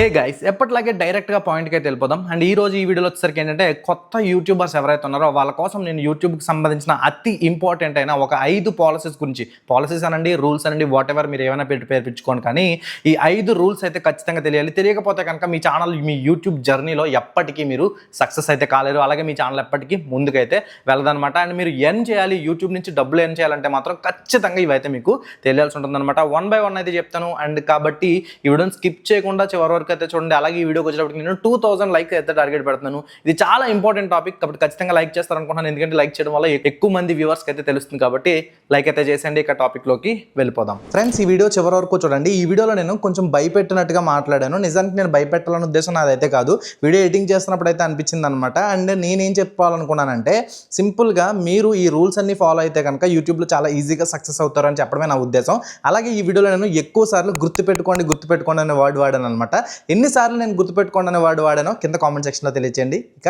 Hey guys ఎప్పటిలాగే డైరెక్ట్గా పాయింట్కి అయితే వెళ్ళిపోదాం. అండ్ ఈ రోజు ఈ వీడియోలో వచ్చేసరికి ఏంటంటే కొత్త యూట్యూబర్స్ ఎవరైతే ఉన్నారో వాళ్ళ కోసం నేను యూట్యూబ్కి సంబంధించిన అతి ఇంపార్టెంట్ అయిన ఒక ఐదు పాలసీస్ గురించి పాలసీస్ అనండి రూల్స్ అనండి వాట్ ఎవర్ మీరు ఏమైనా పెట్టి పేర్పించుకోండి కానీ ఈ ఐదు రూల్స్ అయితే ఖచ్చితంగా తెలియాలి. తెలియకపోతే కనుక మీ ఛానల్ మీ యూట్యూబ్ జర్నీలో ఎప్పటికీ మీరు సక్సెస్ అయితే కాలేరు. అలాగే మీ ఛానల్ ఎప్పటికీ ముందుకైతే వెళ్ళదనమాట అండ్ మీరు ఎర్న్ చేయాలి యూట్యూబ్ నుంచి డబ్బులు ఎర్న్ చేయాలంటే మాత్రం ఖచ్చితంగా ఇవైతే మీకు తెలియాల్సి ఉంటుందన్నమాట. వన్ బై వన్ అయితే చెప్తాను. అండ్ కాబట్టి ఈ వీడియోని స్కిప్ చేయకుండా చివరి వరకు అయితే చూడండి అలాగే ఈ వీడియోకి వచ్చేటప్పటికి నేను టూ థౌసండ్ లైక్ అయితే టార్గెట్ పెడుతున్నాను. ఇది చాలా ఇంపార్టెంట్ టాపిక్ కాబట్టి ఖచ్చితంగా లైక్ చేస్తారనుకుంటున్నాను. ఎందుకంటే లైక్ చేయడం వల్ల ఎక్కువ మంది వ్యూవర్స్కి అయితే తెలుస్తుంది కాబట్టి లైక్ అయితే చేసేయండి. ఇక టాపిక్లోకి వెళ్ళిపోదాం. ఫ్రెండ్స్ ఈ వీడియో చివరి వరకు చూడండి. ఈ వీడియోలో నేను కొంచెం భయపెట్టినట్టుగా మాట్లాడాను. నిజానికి నేను భయపెట్టాలనే ఉద్దేశం నాదైతే కాదు. వీడియో ఎడిటింగ్ చేస్తున్నప్పుడు అయితే అనిపించింది అనమాట అండ్ నేనేం చెప్పాలనుకున్నానంటే సింపుల్గా మీరు ఈ రూల్స్ అన్ని ఫాలో అయితే కనుక యూట్యూబ్లో చాలా ఈజీగా సక్సెస్ అవుతారని చెప్పడమే నా ఉద్దేశం. అలాగే ఈ వీడియోలో నేను ఎక్కువ సార్లు గుర్తుపెట్టుకోండి గుర్తుపెట్టుకోండి అనే వర్డ్ వాడాను అనమాట ఎన్నిసార్లు నేను గుర్తుపెట్టుకోండి అనే వర్డ్ వాడానో కింద కామెంట్ సెక్షన్లో తెలియచేయండి. ఇక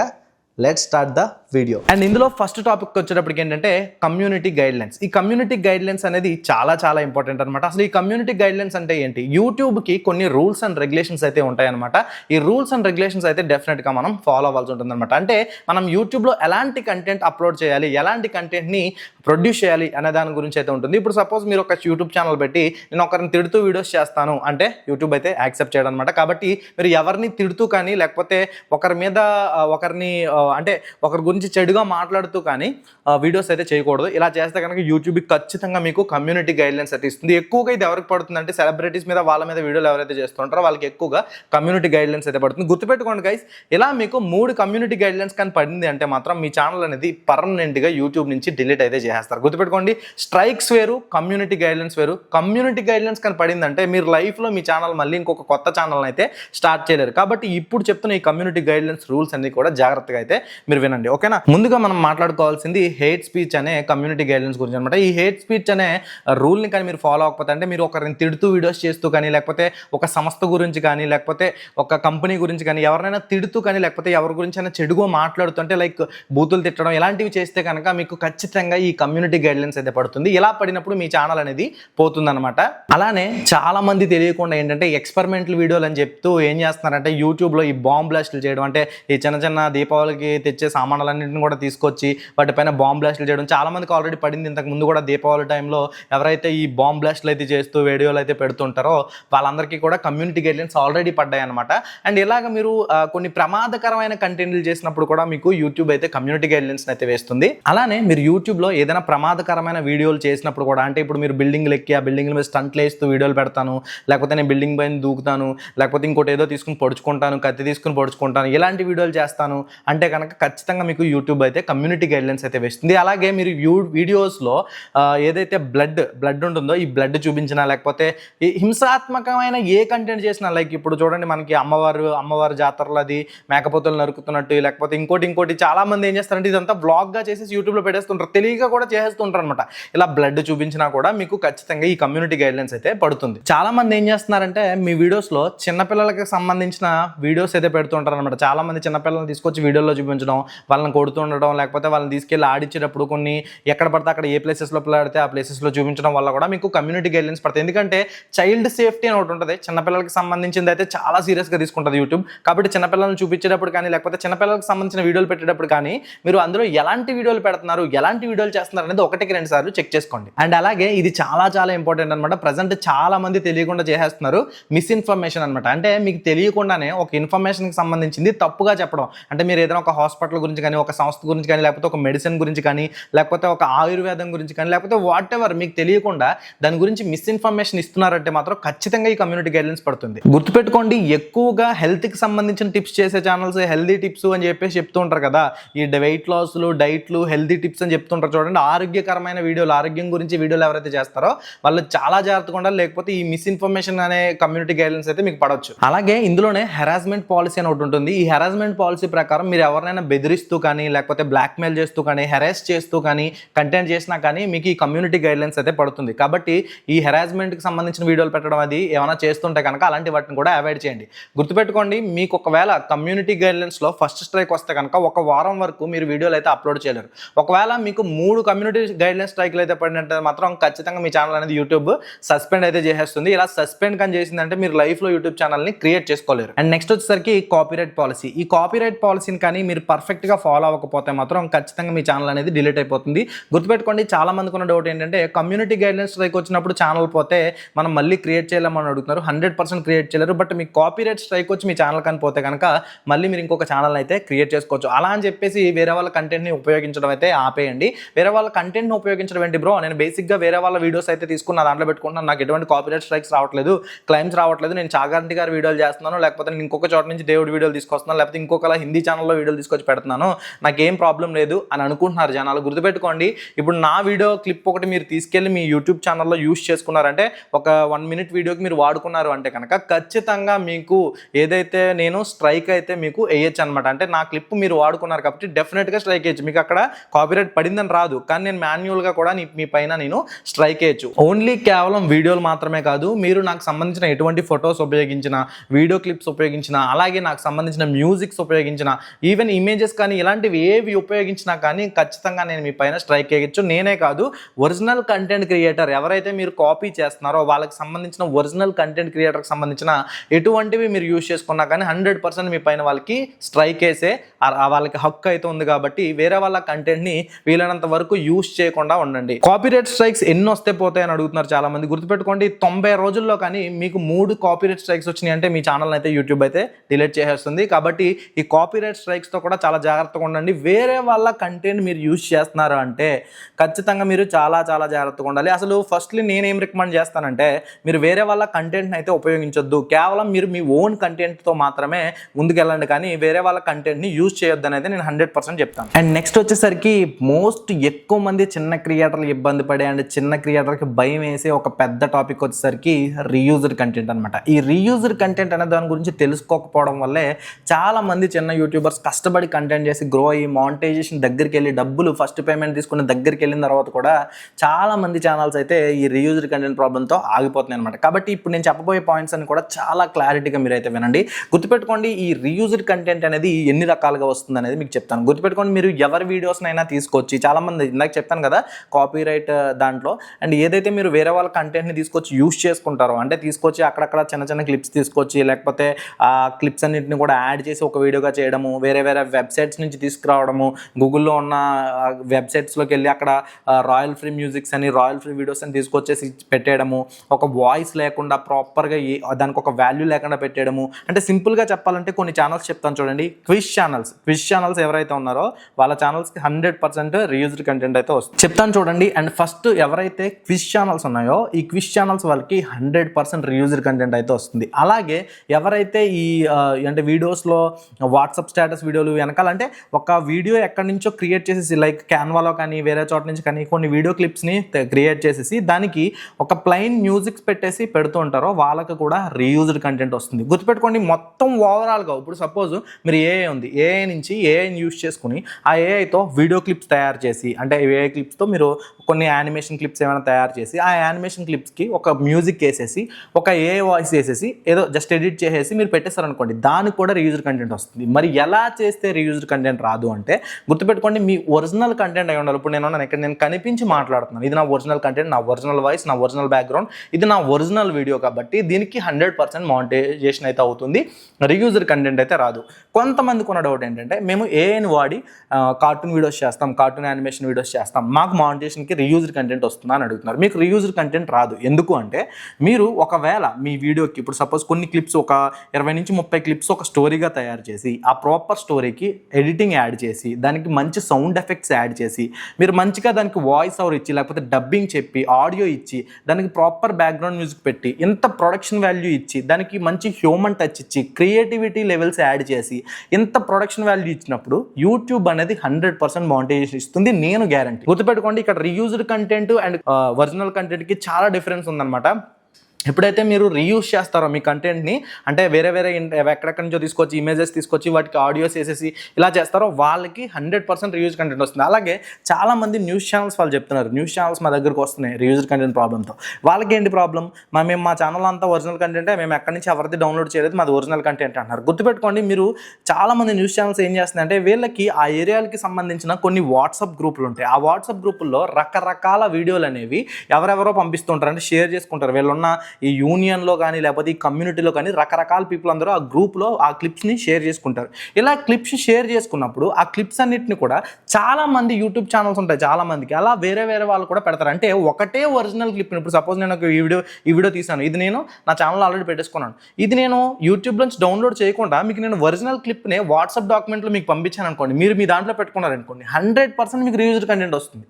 let start the video and ఇందులో ఫస్ట్ టాపిక్ వచ్చేటప్పటికి ఏంటంటే కమ్యూనిటీ గైడ్ లైన్స్ ఈ కమ్యూనిటీ గైడ్ లైన్స్ అనేది చాలా చాలా ఇంపార్టెంట్ అనమాట అసలు ఈ కమ్యూనిటీ గైడ్ లైన్స్ అంటే ఏంటి? యూట్యూబ్కి కొన్ని రూల్స్ అండ్ రెగ్యులేషన్స్ అయితే ఉంటాయన్నమాట. ఈ రూల్స్ అండ్ రెగ్యులేషన్స్ అయితే డెఫినెట్గా మనం ఫాలో అవ్వాల్సి ఉంటుంది అనమాట అంటే మనం యూట్యూబ్లో ఎలాంటి కంటెంట్ అప్లోడ్ చేయాలి? ఎలాంటి కంటెంట్ని ప్రొడ్యూస్ చేయాలి? అనే దాని గురించి అయితే ఉంటుంది. ఇప్పుడు సపోజ్ మీరు ఒక యూట్యూబ్ ఛానల్ పెట్టి నేను ఒకరిని తిడుతూ వీడియోస్ చేస్తాను అంటే యూట్యూబ్ అయితే యాక్సెప్ట్ చేయడం అనమాట కాబట్టి మీరు ఎవరిని తిడుతూ కానీ లేకపోతే ఒకరి మీద ఒకరిని అంటే ఒకరి గురించి చెడుగా మాట్లాడుతూ కానీ వీడియోస్ అయితే చేయకూడదు. ఇలా చేస్తే కనుక యూట్యూబ్కి ఖచ్చితంగా మీకు కమ్యూనిటీ గైడ్లైన్స్ అయితే ఇస్తుంది. ఎక్కువగా ఇది ఎవరికి పడుతుంది అంటే సెలబ్రిటీస్ మీద వాళ్ళ మీద వీడియోలు ఎవరైతే చేస్తుంటారో వాళ్ళకి ఎక్కువగా కమ్యూనిటీ గైడ్లైన్స్ అయితే పడుతుంది. గుర్తుపెట్టుకోండి గైస్ ఇలా మీకు మూడు కమ్యూనిటీ గైడ్లైన్స్ కానీ పడింది అంటే మాత్రం మీ ఛానల్ అనేది పర్మనెంట్గా యూట్యూబ్ నుంచి డిలీట్ అయితే చేస్తారు గుర్తుపెట్టుకోండి స్ట్రైక్స్ వేరు కమ్యూనిటీ గైడ్లైన్స్ వేరు. కమ్యూనిటీ గైడ్లైన్స్ కానీ పడిందంటే మీరు లైఫ్లో మీ ఛానల్ మళ్ళీ ఇంకొక కొత్త ఛానల్ అయితే స్టార్ట్ చేయలేరు. కాబట్టి ఇప్పుడు చెప్తున్న ఈ కమ్యూనిటీ గైడ్లైన్స్ రూల్స్ అన్ని కూడా జాగ్రత్తగా అయితే మీరు వినండి ఓకేనా? ముందుగా మనం మాట్లాడుకోవాల్సింది హేట్ స్పీచ్ అనే కమ్యూనిటీ గైడ్లైన్స్ గురించి అనమాట ఈ హేట్ స్పీచ్ అనే రూల్ని కానీ మీరు ఫాలో అవ్వకపోతే అంటే మీరు ఒకరిని తిడుతూ వీడియోస్ చేస్తూ కానీ లేకపోతే ఒక సంస్థ గురించి కానీ లేకపోతే ఒక కంపెనీ గురించి కానీ ఎవరినైనా తిడుతూ కానీ లేకపోతే ఎవరి గురించి అయినా చెడుగా మాట్లాడుతుంటే లైక్ బూతులు తిట్టడం ఇలాంటివి చేస్తే కనుక మీకు ఖచ్చితంగా ఈ కమ్యూనిటీ గైడ్లైన్స్ అయితే పడుతుంది. ఇలా పడినప్పుడు మీ ఛానల్ అనేది పోతుందన్నమాట. అలానే చాలా మంది తెలియకుండా ఏంటంటే ఎక్స్పెరిమెంటల్ వీడియోలు అని చెప్తూ ఏం చేస్తున్నారంటే యూట్యూబ్లో ఈ బాంబ్ బ్లాస్ట్లు చేయడం అంటే ఈ చిన్న చిన్న దీపావళికి తెచ్చే సామాన్లన్నింటిని కూడా తీసుకొచ్చి వాటిపైన బాంబ్ బ్లాస్ట్లు చేయడం. చాలా మందికి ఆల్రెడీ పడింది. ఇంతకు ముందు కూడా దీపావళి టైంలో ఎవరైతే ఈ బాంబ్ బ్లాస్ట్లు అయితే చేస్తూ వీడియోలు అయితే పెడుతుంటారో వాళ్ళందరికీ కూడా కమ్యూనిటీ గైడ్లైన్స్ ఆల్రెడీ పడ్డాయి అనమాట అండ్ ఇలాగ మీరు కొన్ని ప్రమాదకరమైన కంటెంట్లు చేసినప్పుడు కూడా మీకు యూట్యూబ్ అయితే కమ్యూనిటీ గైడ్లైన్స్ అయితే వేస్తుంది. అలానే మీరు యూట్యూబ్లో ఏదైనా ప్రమాదకరమైన వీడియోలు చేసినప్పుడు కూడా అంటే ఇప్పుడు మీరు బిల్డింగ్లు ఎక్కి ఆ బిల్డింగ్ మీద స్టంట్లు వేస్తూ వీడియోలు పెడతాను లేకపోతే నేను బిల్డింగ్ పైన దూకుతాను లేకపోతే ఇంకోటి ఏదో తీసుకుని పొడుచుకుంటాను కత్తి తీసుకుని పొడుచుకుంటాను ఇలాంటి వీడియోలు చేస్తాను. అంటే కనుక ఖచ్చితంగా మీకు యూట్యూబ్ అయితే కమ్యూనిటీ గైడ్లైన్స్ అయితే వేస్తుంది. అలాగే మీరు యూ వీడియోస్లో ఏదైతే బ్లడ్ బ్లడ్ ఉంటుందో ఈ బ్లడ్ చూపించినా లేకపోతే ఈ హింసాత్మకమైన ఏ కంటెంట్ చేసినా లైక్ ఇప్పుడు చూడండి మనకి అమ్మవారు అమ్మవారి జాతరలు అది మేకపోతలు నరుకుతున్నట్టు లేకపోతే ఇంకోటి ఇంకోటి చాలా మంది ఏం చేస్తారంటే ఇదంతా బ్లాగ్గా చేసి యూట్యూబ్లో పెట్టేస్తుంటారు. తెలియక కూడా చేసేస్తుంటారు అనమాట ఇలా బ్లడ్ చూపించినా కూడా మీకు ఖచ్చితంగా ఈ కమ్యూనిటీ గైడ్లైన్స్ అయితే పడుతుంది. చాలా మంది ఏం చేస్తున్నారంటే మీ వీడియోస్లో చిన్నపిల్లలకి సంబంధించిన వీడియోస్ అయితే పెడుతుంటారు అనమాట చాలా మంది తీసుకొచ్చి వీడియోలో చూపించడం వాళ్ళని కొడుతుండడం లేకపోతే వాళ్ళని తీసుకెళ్ళి ఆడించేటప్పుడు కొన్ని ఎక్కడ పడితే అక్కడ ఏ ప్లేసెస్లో పిల్లాడితే ఆ ప్లేసెస్లో చూపించడం వల్ల కూడా మీకు కమ్యూనిటీ గైడ్లైన్స్ పడతాయి. ఎందుకంటే చైల్డ్ సేఫ్టీ అని ఒకటి ఉంటుంది. చిన్నపిల్లలకి సంబంధించింది అయితే చాలా సీరియస్గా తీసుకుంటుంది యూట్యూబ్ కాబట్టి చిన్నపిల్లలను చూపించేటప్పుడు కానీ లేకపోతే చిన్నపిల్లలకు సంబంధించిన వీడియోలు పెట్టేటప్పుడు కానీ మీరు అందులో ఎలాంటి వీడియోలు పెడుతున్నారు ఎలాంటి వీడియోలు చేస్తున్నారు అనేది ఒకటికి రెండు సార్లు చెక్ చేసుకోండి. అండ్ అలాగే ఇది చాలా చాలా ఇంపార్టెంట్ అనమాట ప్రజెంట్ చాలా మంది తెలియకుండా చేసేస్తున్నారు మిస్ఇన్ఫర్మేషన్ అనమాట అంటే మీకు తెలియకుండానే ఒక ఇన్ఫర్మేషన్కి సంబంధించింది తప్పుగా చెప్పడం. అంటే మీరు ఏదైనా ఒక హాస్పిటల్ గురించి కానీ ఒక సంస్థ గురించి కానీ లేకపోతే ఒక మెడిసిన్ గురించి కానీ లేకపోతే ఒక ఆయుర్వేదం గురించి కానీ లేకపోతే వాట్ ఎవర్ మీకు తెలియకుండా దాని గురించి మిస్ఇన్ఫర్మేషన్ ఇస్తున్నారంటే మాత్రం ఖచ్చితంగా ఈ కమ్యూనిటీ గైడ్లైన్స్ పడుతుంది. గుర్తుపెట్టుకోండి ఎక్కువగా హెల్త్కి సంబంధించిన టిప్స్ చేసే ఛానల్స్ హెల్దీ టిప్స్ అని చెప్పేసి చెప్తూ ఉంటారు కదా. ఈ వెయిట్ లాస్లు డైట్లు హెల్తీ టిప్స్ అని చెప్తుంటారు చూడండి. ఆరోగ్యకరమైన వీడియోలు ఆరోగ్యం గురించి వీడియోలు ఎవరైతే చేస్తారో వాళ్ళు చాలా జాగ్రత్తగా ఉండాలి. లేకపోతే ఈ మిస్ఇన్ఫర్మేషన్ అనే కమ్యూనిటీ గైడ్లైన్స్ అయితే మీకు పడవచ్చు. అలాగే ఇందులోనే హెరాస్మెంట్ పాలసీ అని ఒకటి ఉంటుంది. ఈ హెరాస్మెంట్ పాలసీ ప్రకారం మీరు ఎవరు ఎవరినైనా బెదిరిస్తూ కానీ లేకపోతే బ్లాక్మెయిల్ చేస్తూ కానీ హెరాస్ చేస్తూ కానీ కంటెంట్ చేసినా కానీ మీకు ఈ కమ్యూనిటీ గైడ్లైన్స్ అయితే పడుతుంది. కాబట్టి ఈ హెరాస్మెంట్కి సంబంధించిన వీడియోలు పెట్టడం అది ఏమైనా చేస్తుంటే కనుక అలాంటి వాటిని కూడా అవాయిడ్ చేయండి. గుర్తుపెట్టుకోండి మీకు ఒకవేళ కమ్యూనిటీ గైడ్లైన్స్లో ఫస్ట్ స్ట్రైక్ వస్తే కనుక ఒక వారం వరకు మీరు వీడియోలు అయితే అప్లోడ్ చేయలేరు. ఒకవేళ మీకు మూడు కమ్యూనిటీ గైడ్లైన్స్ స్ట్రైక్లు అయితే పడినట్టు మాత్రం ఖచ్చితంగా మీ ఛానల్ అనేది యూట్యూబ్ సస్పెండ్ అయితే చేసేస్తుంది. ఇలా సస్పెండ్ కానీ చేసిందంటే మీరు లైఫ్లో యూట్యూబ్ ఛానల్ని క్రియేట్ చేసుకోలేరు. అండ్ నెక్స్ట్ వచ్చేసరికి కాపీరైట్ పాలసీ ఈ కాపీరైట్ పాలసీని కానీ మీరు పర్ఫెక్ట్గా ఫాలో అవ్వకపోతే మాత్రం ఖచ్చితంగా మీ ఛానల్ అనేది డిలీట్ అయిపోతుంది. గుర్తుపెట్టుకోండి చాలా మందికి ఉన్న డౌట్ ఏంటంటే కమ్యూనిటీ గైడ్లైన్స్ స్ట్రైక్ వచ్చినప్పుడు ఛానల్ పోతే మనం మళ్ళీ క్రియేట్ చేయలేమని అడుగుతున్నారు. హండ్రెడ్ పర్సెంట్ క్రియేట్ చేయలేరు. బట్ మీ కాపీరైట్ స్ట్రైక్ వచ్చి మీ ఛానల్ కానీ పోతే కనుక మళ్ళీ మీరు ఇంకొక ఛానల్ అయితే క్రియేట్ చేసుకోవచ్చు. అలా అని చెప్పేసి వేరే వాళ్ళ కంటెంట్ని ఉపయోగించడం అయితే ఆపేయండి. వేరే వాళ్ళ కంటెంట్ని ఉపయోగించడం ఏంటి బ్రో నేను బేసిక్గా వేరే వాళ్ళ వీడియోస్ అయితే తీసుకుని దాంట్లో పెట్టుకుంటున్నాను. నాకు ఎటువంటి కాపీరైట్ స్ట్రైక్స్ రావట్లేదు క్లైమ్స్ రావట్లేదు. నేను చాగంటి గారి వీడియోలు చేస్తున్నాను. లేకపోతే నేను ఇంకొక చోట నుంచి దేవుడి వీడియోలు తీసుకొస్తున్నాను. లేకపోతే ఇంకొకలా హిందీ ఛానల్లో వీడియోలు తీసుకొచ్చి పెడుతున్నాను. నాకేం ప్రాబ్లం లేదు అని అనుకుంటున్నారు జనాలు. గుర్తుపెట్టుకోండి ఇప్పుడు నా వీడియో క్లిప్ ఒకటి మీరు తీసుకెళ్ళి మీ యూట్యూబ్ ఛానల్లో యూస్ చేసుకున్నారంటే ఒక వన్ మినిట్ వీడియోకి మీరు వాడుకున్నారు అంటే కనుక ఖచ్చితంగా మీకు ఏదైతే నేను స్ట్రైక్ అయితే మీకు వేయచ్చు అనమాట అంటే నా క్లిప్ మీరు వాడుకున్నారు కాబట్టి డెఫినెట్గా స్ట్రైక్ వేయచ్చు. మీకు అక్కడ కాపీరైట్ పడిందని రాదు కానీ నేను మాన్యువల్గా కూడా మీ పైన నేను స్ట్రైక్ వేయచ్చు. ఓన్లీ కేవలం వీడియోలు మాత్రమే కాదు మీరు నాకు సంబంధించిన ఎటువంటి ఫొటోస్ ఉపయోగించిన వీడియో క్లిప్స్ ఉపయోగించిన అలాగే నాకు సంబంధించిన మ్యూజిక్స్ ఉపయోగించిన ఈవెన్ ఇమేజెస్ కానీ ఇలాంటివి ఏవి ఉపయోగించినా కానీ ఖచ్చితంగా నేను మీ పైన స్ట్రైక్ వేయచ్చు. నేనే కాదు ఒరిజినల్ కంటెంట్ క్రియేటర్ ఎవరైతే మీరు కాపీ చేస్తున్నారో వాళ్ళకి సంబంధించిన ఒరిజినల్ కంటెంట్ క్రియేటర్కి సంబంధించిన ఎటువంటివి మీరు యూజ్ చేసుకున్నా కానీ హండ్రెడ్ పర్సెంట్ మీ పైన వాళ్ళకి స్ట్రైక్ వేసే వాళ్ళకి హక్కు అయితే ఉంది కాబట్టి వేరే వాళ్ళ కంటెంట్ని వీలైనంత వరకు యూజ్ చేయకుండా ఉండండి. కాపీరైట్ స్ట్రైక్స్ ఎన్ని వస్తే పోతాయని అడుగుతున్నారు చాలా మంది గుర్తుపెట్టుకోండి తొంభై రోజుల్లో కానీ మీకు మూడు కాపీరైట్ స్ట్రైక్స్ వచ్చినాయి అంటే మీ ఛానల్ అయితే యూట్యూబ్ అయితే డిలీట్ చేసేస్తుంది. కాబట్టి ఈ కాపీరైట్ స్ట్రైక్స్తో కూడా చాలా జాగ్రత్తగా ఉండండి. వేరే వాళ్ళ కంటెంట్ మీరు యూజ్ చేస్తున్నారు అంటే ఖచ్చితంగా మీరు చాలా చాలా జాగ్రత్తగా ఉండాలి. అసలు ఫస్ట్లీ నేనేం రికమెండ్ చేస్తానంటే మీరు వేరే వాళ్ళ కంటెంట్ని అయితే ఉపయోగించొద్దు. కేవలం మీరు మీ ఓన్ కంటెంట్తో మాత్రమే ముందుకెళ్ళండి కానీ వేరే వాళ్ళ కంటెంట్ని యూజ్ చేయొద్దు అనేది నేను హండ్రెడ్ పర్సెంట్ చెప్తాను. అండ్ నెక్స్ట్ వచ్చేసరికి మోస్ట్ ఎక్కువ మంది చిన్న క్రియేటర్లు ఇబ్బంది పడే అండ్ చిన్న క్రియేటర్కి భయం వేసే ఒక పెద్ద టాపిక్ వచ్చేసరికి రీయూజర్ కంటెంట్ అనమాట ఈ రీయూజర్ కంటెంట్ అనే దాని గురించి తెలుసుకోకపోవడం వల్లే చాలా మంది చిన్న యూట్యూబర్స్ కష్టం కష్టపడి కంటెంట్ చేసి గ్రో అయ్యి మానిటైజేషన్ దగ్గరికి వెళ్ళి డబ్బులు ఫస్ట్ పేమెంట్ తీసుకున్న దగ్గరికి వెళ్ళిన తర్వాత కూడా చాలా మంది ఛానల్స్ అయితే ఈ రీయూజర్ కంటెంట్ ప్రాబ్లంతో ఆగిపోతున్నాయి అనమాట కాబట్టి ఇప్పుడు నేను చెప్పబోయే పాయింట్స్ అని కూడా చాలా క్లారిటీగా మీరు అయితే వినండి. గుర్తుపెట్టుకోండి ఈ రీయూజర్ కంటెంట్ అనేది ఎన్ని రకాలుగా వస్తుంది అనేది మీకు చెప్తాను. గుర్తుపెట్టుకోండి మీరు ఎవరి వీడియోస్నైనా తీసుకొచ్చి చాలా మంది ఇందాక చెప్తాను కదా కాపీ రైట్ uh, దాంట్లో. అండ్ ఏదైతే మీరు వేరే వాళ్ళ కంటెంట్ని తీసుకొచ్చి యూస్ చేసుకుంటారో అంటే తీసుకొచ్చి అక్కడక్కడ చిన్న చిన్న క్లిప్స్ తీసుకొచ్చి లేకపోతే ఆ క్లిప్స్ అన్నింటిని కూడా యాడ్ చేసి ఒక వీడియోగా చేయడము వేరే వేరే వెబ్సైట్స్ నుంచి తీసుకురావడము గూగుల్లో ఉన్న వెబ్సైట్స్లోకి వెళ్ళి అక్కడ రాయల్ ఫ్రీ మ్యూజిక్స్ అని రాయల్ ఫ్రీ వీడియోస్ అని తీసుకొచ్చేసి పెట్టేయడము ఒక వాయిస్ లేకుండా ప్రాపర్గా దానికి ఒక వాల్యూ లేకుండా పెట్టేయడము అంటే సింపుల్గా చెప్పాలంటే కొన్ని ఛానల్స్ చెప్తాను చూడండి. క్విజ్ ఛానల్స్ క్విజ్ ఛానల్స్ ఎవరైతే ఉన్నారో వాళ్ళ ఛానల్స్కి హండ్రెడ్ పర్సెంట్ రీయూజ్డ్ కంటెంట్ అయితే వస్తుంది. చెప్తాను చూడండి అండ్ ఫస్ట్ ఎవరైతే క్విజ్ ఛానల్స్ ఉన్నాయో ఈ క్విజ్ ఛానల్స్ వాళ్ళకి హండ్రెడ్ పర్సెంట్ రీయూజ్డ్ కంటెంట్ అయితే వస్తుంది. అలాగే ఎవరైతే ఈ అంటే వీడియోస్లో వాట్సాప్ స్టేటస్ వీడియోలు వెనకాల అంటే ఒక వీడియో ఎక్కడి నుంచో క్రియేట్ చేసేసి లైక్ క్యాన్వాలో కానీ వేరే చోట నుంచి కానీ కొన్ని వీడియో క్లిప్స్ని క్రియేట్ చేసేసి దానికి ఒక ప్లెయిన్ మ్యూజిక్స్ పెట్టేసి పెడుతూ ఉంటారో వాళ్ళకి కూడా రీయూజ్డ్ కంటెంట్ వస్తుంది. గుర్తుపెట్టుకోండి మొత్తం ఓవరాల్గా ఇప్పుడు సపోజ్ మీరు ఏఐ ఉంది. ఏఐ నుంచి ఏఐని యూస్ చేసుకుని ఆ ఏఐతో వీడియో క్లిప్స్ తయారు చేసి అంటే ఏఐ క్లిప్స్తో మీరు కొన్ని యానిమేషన్ క్లిప్స్ ఏమైనా తయారు చేసి ఆ యానిమేషన్ క్లిప్స్కి ఒక మ్యూజిక్ వేసేసి ఒక ఏ వాయిస్ వేసేసి ఏదో జస్ట్ ఎడిట్ చేసేసి మీరు పెట్టేస్తారనుకోండి దానికి కూడా రీయూజ్డ్ కంటెంట్ వస్తుంది. మరి ఎలా చేస్తే రీయూజ్డ్ కంటెంట్ రాదు అంటే గుర్తుపెట్టుకోండి మీ ఒరిజినల్ కంటెంట్ అయి ఉండాలి. ఇప్పుడు నేను నేను ఇక్కడ నేను కనిపించి మాట్లాడుతున్నాను. ఇది నా ఒరిజినల్ కంటెంట్ నా ఒరిజినల్ వాయిస్ నా ఒరిజినల్ బ్యాక్గ్రౌండ్ ఇది నా ఒరిజినల్ వీడియో కాబట్టి దీనికి హండ్రెడ్ పర్సెంట్ మానిటైజేషన్ అయితే అవుతుంది. రీయూజర్ కంటెంట్ అయితే రాదు. కొంతమందికి ఉన్న డౌట్ ఏంటంటే మేము ఏఐని వాడి కార్టూన్ వీడియోస్ చేస్తాం కార్టూన్ యానిమేషన్ వీడియోస్ చేస్తాం. మాకు మానిటేషన్కి రీయూజర్ కంటెంట్ వస్తుందా అని అడుగుతున్నారు. మీకు రీయూజర్ కంటెంట్ రాదు. ఎందుకు అంటే మీరు ఒకవేళ మీ వీడియోకి ఇప్పుడు సపోజ్ కొన్ని క్లిప్స్ ఒక ఇరవై నుంచి ముప్పై క్లిప్స్ ఒక స్టోరీగా తయారు చేసి ఆ ప్రాపర్ స్టోరీ స్టోరీకి ఎడిటింగ్ యాడ్ చేసి దానికి మంచి సౌండ్ ఎఫెక్ట్స్ యాడ్ చేసి మీరు మంచిగా దానికి వాయిస్ ఓవర్ ఇచ్చి లేకపోతే డబ్బింగ్ చెప్పి ఆడియో ఇచ్చి దానికి ప్రాపర్ బ్యాక్గ్రౌండ్ మ్యూజిక్ పెట్టి ఇంత ప్రొడక్షన్ వాల్యూ ఇచ్చి దానికి మంచి హ్యూమన్ టచ్ ఇచ్చి క్రియేటివిటీ లెవెల్స్ యాడ్ చేసి ఇంత ప్రొడక్షన్ వాల్యూ ఇచ్చినప్పుడు యూట్యూబ్ అనేది హండ్రెడ్ పర్సెంట్ మౌంటైజేషన్ ఇస్తుంది నేను గ్యారంటీ. గుర్తుపెట్టుకోండి ఇక్కడ రీయూజ్డ్ కంటెంట్ అండ్ ఒరిజినల్ కంటెంట్కి చాలా డిఫరెన్స్ ఉందన్నమాట. ఎప్పుడైతే మీరు రీయూస్ చేస్తారో మీ కంటెంట్ని అంటే వేరే వేరే ఎక్కడెక్కడి నుంచో తీసుకొచ్చి ఇమేజెస్ తీసుకొచ్చి వాటికి ఆడియోస్ వేసేసి ఇలా చేస్తారో వాళ్ళకి హండ్రెడ్ పర్సెంట్ రీయూజ్ కంటెంట్ వస్తుంది. అలాగే చాలామంది న్యూస్ ఛానల్స్ వాళ్ళు చెప్తున్నారు. న్యూస్ ఛానల్స్ మా దగ్గరకు వస్తున్నాయి రీయూజ్ కంటెంట్ ప్రాబ్లమ్తో వాళ్ళకి ఏంటి ప్రాబ్లం మా మేము మా ఛానల్ అంతా ఒరిజినల్ కంటెంటే మేము ఎక్కడి నుంచి ఎవరిది డౌన్లోడ్ చేయలేదు మాది ఒరిజినల్ కంటెంట్ అంటున్నారు. గుర్తుపెట్టుకోండి మీరు చాలామంది న్యూస్ ఛానల్స్ ఏం చేస్తున్నాయంటే వీళ్ళకి ఆ ఏరియాలకి సంబంధించిన కొన్ని వాట్సాప్ గ్రూపులు ఉంటాయి. ఆ వాట్సాప్ గ్రూపుల్లో రకరకాల వీడియోలు అనేవి ఎవరెవరో పంపిస్తుంటారు. అంటే షేర్ చేసుకుంటారు. వీళ్ళున్న ఈ యూనియన్లో కానీ లేకపోతే ఈ కమ్యూనిటీలో కానీ రకరకాల పీపుల్ అందరూ ఆ గ్రూప్లో ఆ క్లిప్స్ని షేర్ చేసుకుంటారు. ఇలా క్లిప్స్ షేర్ చేసుకున్నప్పుడు ఆ క్లిప్స్ అన్నిటిని కూడా చాలా మంది యూట్యూబ్ ఛానల్స్ ఉంటాయి చాలామందికి అలా వేరే వేరే వాళ్ళు కూడా పెడతారు. అంటే ఒకటే ఒరిజినల్ క్లిప్ ఇప్పుడు సపోజ్ నేను ఒక ఈ వీడియో ఈ వీడియో తీసాను. ఇది నేను నా ఛానల్ ఆల్రెడీ పెట్టేసుకున్నాను. ఇది నేను యూట్యూబ్ నుంచి డౌన్లోడ్ చేయకుండా మీకు నేను ఒరిజినల్ క్లిప్ని వాట్సాప్ డాక్యుమెంట్లో మీకు పంపించాను అనుకోండి. మీరు మీ దాంట్లో పెట్టుకున్నారు అనుకోండి హండ్రెడ్ పర్సెంట్ మీకు రివ్యూజ్డ్ కంటెంట్ వస్తుంది.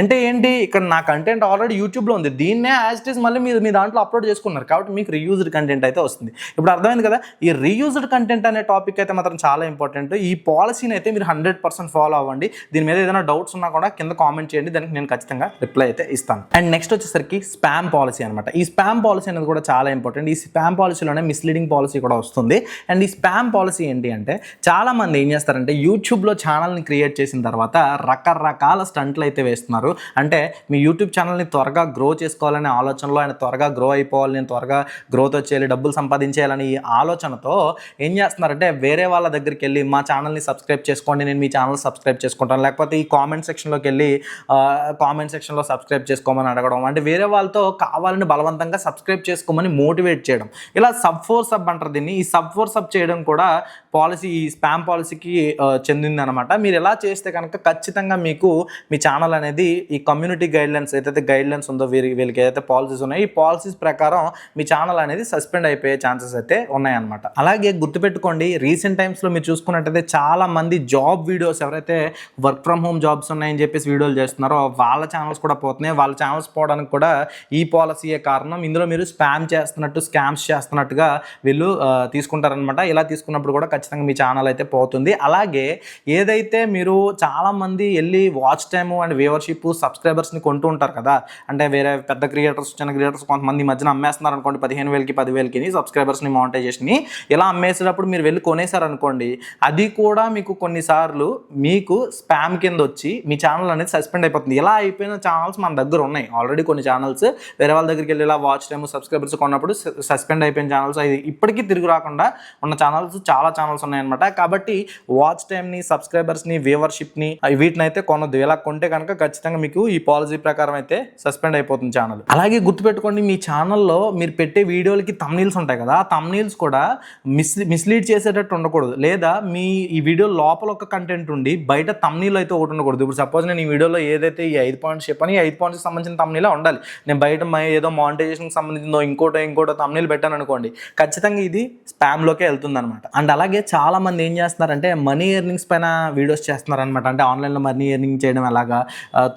అంటే ఏంటి? ఇక్కడ నా కంటెంట్ ఆల్రెడీ యూట్యూబ్లో ఉంది. దీన్నే యాజ్ ఇట్ ఈస్ మళ్ళీ మీరు మీ దాంట్లో అప్లోడ్ చేసుకున్నారు. కాబట్టి మీకు రీయూజ్డ్ కంటెంట్ అయితే వస్తుంది. ఇప్పుడు అర్థమైంది కదా? ఈ రీయూజ్డ్ కంటెంట్ అనే టాపిక్ అయితే మాత్రం చాలా ఇంపార్టెంట్ ఈ పాలసీని అయితే మీరు హండ్రెడ్ పర్సెంట్ ఫాలో అవ్వండి. దీని మీద ఏదైనా డౌట్స్ ఉన్నా కూడా కింద కామెంట్ చేయండి. దానికి నేను ఖచ్చితంగా రిప్లై అయితే ఇస్తాను. అండ్ నెక్స్ట్ వచ్చేసరికి స్పామ్ పాలసీ అనమాట ఈ స్పామ్ పాలసీ అనేది కూడా చాలా ఇంపార్టెంట్ ఈ స్పామ్ పాలసీలోనే మిస్లీడింగ్ పాలసీ కూడా వస్తుంది. అండ్ ఈ స్పామ్ పాలసీ ఏంటి అంటే చాలా మంది ఏం చేస్తారంటే యూట్యూబ్లో ఛానల్ని క్రియేట్ చేసిన తర్వాత రకరకాల స్టంట్లు అయితే వేస్తున్నారు. అంటే మీ యూట్యూబ్ ఛానల్ని త్వరగా గ్రో చేసుకోవాలనే ఆలోచనలో ఆయన త్వరగా గ్రో అయిపోవాలి నేను త్వరగా గ్రోత్ వచ్చేయాలి డబ్బులు సంపాదించేయాలని ఈ ఆలోచనతో ఏం చేస్తున్నారంటే వేరే వాళ్ళ దగ్గరికి వెళ్ళి మా ఛానల్ని సబ్స్క్రైబ్ చేసుకోండి నేను మీ ఛానల్ సబ్స్క్రైబ్ చేసుకుంటాను. లేకపోతే ఈ కామెంట్ సెక్షన్లోకి వెళ్ళి కామెంట్ సెక్షన్లో సబ్స్క్రైబ్ చేసుకోమని అడగడం. అంటే వేరే వాళ్ళతో కావాలని బలవంతంగా సబ్స్క్రైబ్ చేసుకోమని మోటివేట్ చేయడం. ఇలా సబ్ ఫోర్ సబ్ అంటారు దీన్ని. ఈ సబ్ ఫోర్ సబ్ చేయడం కూడా పాలసీ ఈ స్పామ్ పాలసీకి చెందింది అనమాట మీరు ఎలా చేస్తే కనుక ఖచ్చితంగా మీకు మీ ఛానల్ అనేది ఈ కమ్యూనిటీ గైడ్ లైన్స్ ఏదైతే గైడ్ లైన్స్ ఉందో వీరి వీళ్ళకి ఏదైతే పాలసీస్ ఉన్నాయో ఈ పాలసీస్ ప్రకారం మీ ఛానల్ అనేది సస్పెండ్ అయిపోయే ఛాన్సెస్ అయితే ఉన్నాయన్నమాట. అలాగే గుర్తుపెట్టుకోండి రీసెంట్ టైమ్స్లో మీరు చూసుకున్నట్టయితే చాలా మంది జాబ్ వీడియోస్ ఎవరైతే వర్క్ ఫ్రమ్ హోమ్ జాబ్స్ ఉన్నాయని చెప్పేసి వీడియోలు చేస్తున్నారో వాళ్ళ ఛానల్స్ కూడా పోతున్నాయి. వాళ్ళ ఛానల్స్ పోవడానికి కూడా ఈ పాలసీయే కారణం? ఇందులో మీరు స్పామ్ చేస్తున్నట్టు స్కామ్స్ చేస్తున్నట్టుగా వీళ్ళు తీసుకుంటారనమాట ఇలా తీసుకున్నప్పుడు కూడా ఖచ్చితంగా మీ ఛానల్ అయితే పోతుంది. అలాగే ఏదైతే మీరు చాలామంది వెళ్ళి వాచ్ టైము అండ్ వ్యూవర్షిప్ సబ్స్క్రైబర్స్ని కొంటూ ఉంటారు కదా. అంటే వేరే పెద్ద క్రియేటర్స్ చిన్న క్రియేటర్స్ కొంతమంది మధ్యన అమ్మేస్తున్నారు అనుకోండి పదిహేను వేలకి పదివేలకి సబ్స్క్రైబర్స్ని మానిటైజేషన్ని. ఇలా అమ్మేసేటప్పుడు మీరు వెళ్ళి కొనేసారనుకోండి అది కూడా మీకు కొన్నిసార్లు మీకు స్పామ్ కింద వచ్చి మీ ఛానల్ అనేది సస్పెండ్ అయిపోతుంది. ఇలా అయిపోయిన ఛానల్స్ మన దగ్గర ఉన్నాయి. ఆల్రెడీ కొన్ని ఛానల్స్ వేరే వాళ్ళ దగ్గరికి వెళ్ళి ఇలా వాచ్ టైమ్ సబ్స్క్రైబర్స్ కొన్నప్పుడు సస్పెండ్ అయిపోయిన ఛానల్స్ అవి ఇప్పటికీ తిరిగి రాకుండా ఉన్న ఛానల్స్ చాలా ఛానల్స్ ఉన్నాయన్నమాట. కాబట్టి వాచ్ టైమ్ని సబ్స్క్రైబర్స్ని వ్యూవర్షిప్ని వీటిని అయితే కొనొద్దు. ఇలా కొంటే కనుక ఖచ్చితంగా మీకు ఈ పాలసీ ప్రకారం అయితే సస్పెండ్ అయిపోతుంది ఛానల్ అలాగే గుర్తుపెట్టుకోండి మీ ఛానల్లో మీరు పెట్టే వీడియోలకి తమ్నీల్స్ ఉంటాయి కదా ఆ తమ్నీల్స్ కూడా మిస్ మిస్లీడ్ చేసేటట్టు ఉండకూడదు. లేదా మీ ఈ వీడియో లోపల ఒక కంటెంట్ ఉండి బయట తమ్నీల్ అయితే ఒకటి ఉండకూడదు. ఇప్పుడు సపోజ్ నేను ఈ వీడియోలో ఏదైతే ఈ ఐదు పాయింట్స్ చెప్పాను ఈ ఐదు పాయింట్స్కి సంబంధించిన తమ్నీలే ఉండాలి. నేను బయట మా ఏదో మానిటైజేషన్కి సంబంధించిందో ఇంకోటో ఇంకోటో తమ్నీల్ పెట్టాను అనుకోండి ఖచ్చితంగా ఇది స్పామ్లోకే వెళ్తుంది అనమాట అండ్ అలాగే చాలా మంది ఏం చేస్తున్నారంటే మనీ ఎర్నింగ్స్ పైన వీడియోస్ చేస్తున్నారు అనమాట అంటే ఆన్లైన్లో మనీ ఎర్నింగ్ చేయడం ఎలాగా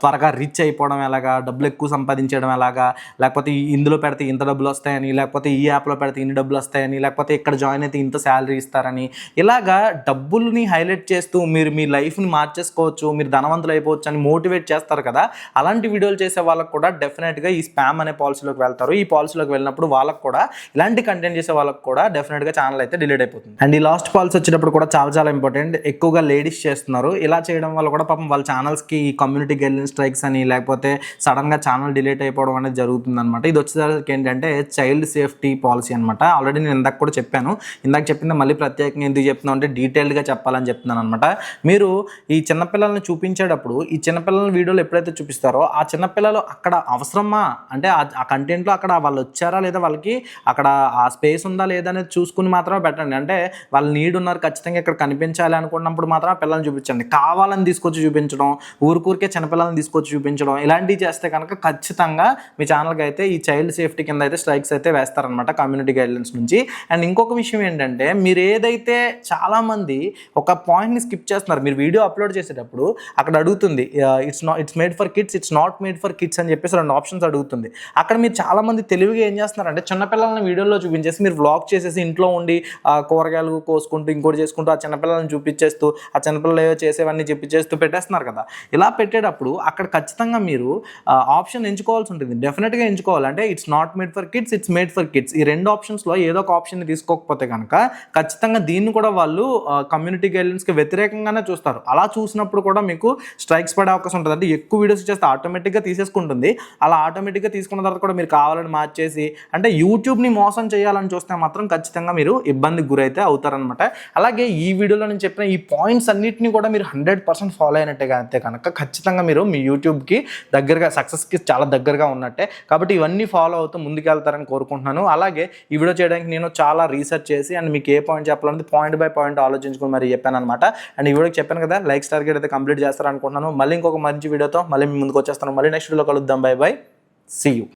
త్వరగా రిచ్ అయిపోవడం ఎలాగా? డబ్బులు ఎక్కువ సంపాదించడం ఎలాగా? లేకపోతే ఇందులో పెడితే ఇంత డబ్బులు వస్తాయని లేకపోతే ఈ యాప్లో పెడితే ఇన్ని డబ్బులు వస్తాయని లేకపోతే ఇక్కడ జాయిన్ అయితే ఇంత శాలరీ ఇస్తారని. ఇలాగా డబ్బుల్ని హైలైట్ చేస్తూ మీరు మీ లైఫ్ని మార్చేసుకోవచ్చు మీరు ధనవంతులు అయిపోవచ్చు అని మోటివేట్ చేస్తారు కదా? అలాంటి వీడియోలు చేసే వాళ్ళకి కూడా డెఫినెట్గా ఈ స్పామ్ అనే పాలసీలోకి వెళ్తారు. ఈ పాలసీలోకి వెళ్ళినప్పుడు వాళ్ళకి కూడా ఇలాంటి కంటెంట్ చేసే వాళ్ళకి కూడా డెఫినెట్గా ఛానల్ అయితే డిలీట్ అయిపోతుంది. అండ్ ఈ లాస్ట్ పాలసీ వచ్చేటప్పుడు కూడా చాలా చాలా ఇంపార్టెంట్. ఎక్కువగా లేడీస్ చేస్తున్నారు. ఇలా చేయడం వల్ల కూడా పాపం వాళ్ళ ఛానల్స్కి ఈ కమ్యూనిటీ వెళ్ళిన స్ట్రైక్స్ అని లేకపోతే సడన్గా ఛానల్ డిలీట్ అయిపోవడం అనేది జరుగుతుంది అనమాట ఇది వచ్చేసరికి ఏంటంటే చైల్డ్ సేఫ్టీ పాలసీ అనమాట ఆల్రెడీ నేను ఇందాక కూడా చెప్పాను. ఇందాక చెప్పింది మళ్ళీ ప్రత్యేకంగా ఎందుకు చెప్తున్నాను అంటే డీటెయిల్డ్గా చెప్పాలని చెప్తున్నాను అనమాట మీరు ఈ చిన్నపిల్లల్ని చూపించేటప్పుడు ఈ చిన్నపిల్లల వీడియోలు ఎప్పుడైతే చూపిస్తారో ఆ చిన్నపిల్లలు అక్కడ అవసరమా? అంటే ఆ- కంటెంట్లో అక్కడ వాళ్ళు వచ్చారా లేదా? వాళ్ళకి అక్కడ ఆ స్పేస్ ఉందా లేదా అనేది చూసుకుని మాత్రమే పెట్టండి. అంటే వాళ్ళు నీడ్ ఉన్నారు ఖచ్చితంగా ఇక్కడ కనిపించాలి అనుకున్నప్పుడు మాత్రం ఆ పిల్లల్ని చూపించండి. కావాలని తీసుకొచ్చి చూపించడం ఊరికూరికే చిన్నపిల్లల్ని తీసుకొచ్చి చూపించడం ఇలాంటివి చేస్తే కనుక ఖచ్చితంగా మీ ఛానల్కి అయితే ఈ చైల్డ్ సేఫ్టీ కింద అయితే స్ట్రైక్స్ అయితే వేస్తారనమాట కమ్యూనిటీ గైడ్లైన్స్ నుంచి. అండ్ ఇంకొక విషయం ఏంటంటే మీరు ఏదైతే చాలామంది ఒక పాయింట్ని స్కిప్ చేస్తున్నారు మీరు వీడియో అప్లోడ్ చేసేటప్పుడు అక్కడ అడుగుతుంది it's not it's made for kids it's not made for kids అని చెప్పేసి రెండు ఆప్షన్స్ అడుగుతుంది. అక్కడ మీరు చాలామంది తెలివిగా ఏం చేస్తున్నారంటే చిన్నపిల్లల్ని వీడియోలో చూపించేసి మీరు వ్లాగ్ చేసేసి ఇంట్లో ఉండి కూరగాయలు కోసుకుంటూ ఇంకోటి చేసుకుంటూ ఆ చిన్నపిల్లల్ని చూపించేస్తూ ఆ చిన్నపిల్లలు ఏవో చేసేవన్నీ చూపించేస్తూ పెట్టేస్తున్నారు కదా. ఇలా పెట్టేటప్పుడు అక్కడ ఖచ్చితంగా మీరు ఆప్షన్ ఎంచుకోవాల్సి ఉంటుంది. డెఫినెట్గా ఎంచుకోవాలి. అంటే it's not made for kids it's made for kids ఈ రెండు ఆప్షన్స్లో ఏదో ఒక ఆప్షన్ తీసుకోకపోతే కనుక ఖచ్చితంగా దీన్ని కూడా వాళ్ళు కమ్యూనిటీ గైడ్లైన్స్కి వ్యతిరేకంగానే చూస్తారు. అలా చూసినప్పుడు కూడా మీకు స్ట్రైక్స్ పడే అవకాశం ఉంటుంది. అంటే ఎక్కువ వీడియోస్ చేస్తే ఆటోమేటిక్గా తీసేసుకుంటుంది. అలా ఆటోమేటిక్గా తీసుకున్న తర్వాత కూడా మీరు కావాలని మార్చేసి అంటే యూట్యూబ్ని మోసం చేయాలని చూస్తే మాత్రం ఖచ్చితంగా మీరు ఇబ్బందికి గురైతే అవుతారనమాట అలాగే ఈ వీడియోలో నేను చెప్పిన ఈ పాయింట్స్ అన్నింటినీ కూడా మీరు హండ్రెడ్ పర్సెంట్ ఫాలో అయినట్టే అయితే కనుక ఖచ్చితంగా మీరు మీ యూట్యూబ్కి దగ్గరగా సక్సెస్కి చాలా దగ్గరగా ఉన్నట్టే. కాబట్టి ఇవన్నీ ఫాలో అవుతూ ముందుకెళ్తారని కోరుకుంటున్నాను. అలాగే ఈ వీడియో చేయడానికి నేను చాలా రీసెర్చ్ చేసి అండ్ మీకు ఏ పాయింట్ చెప్పాలనేది పాయింట్ బై పాయింట్ ఆలోచించుకుని మరి చెప్పాను అనమాట అండ్ ఈ వీడియోకి చెప్పాను కదా లైక్ టార్గెట్ అయితే కంప్లీట్ చేస్తారనుకుంటున్నాను. మళ్ళీ ఇంకొక మంచి వీడియోతో మళ్ళీ మీ ముందుకు వచ్చేస్తాను. మళ్ళీ నెక్స్ట్ వీడియోలో కలుద్దాం. Bye bye. See you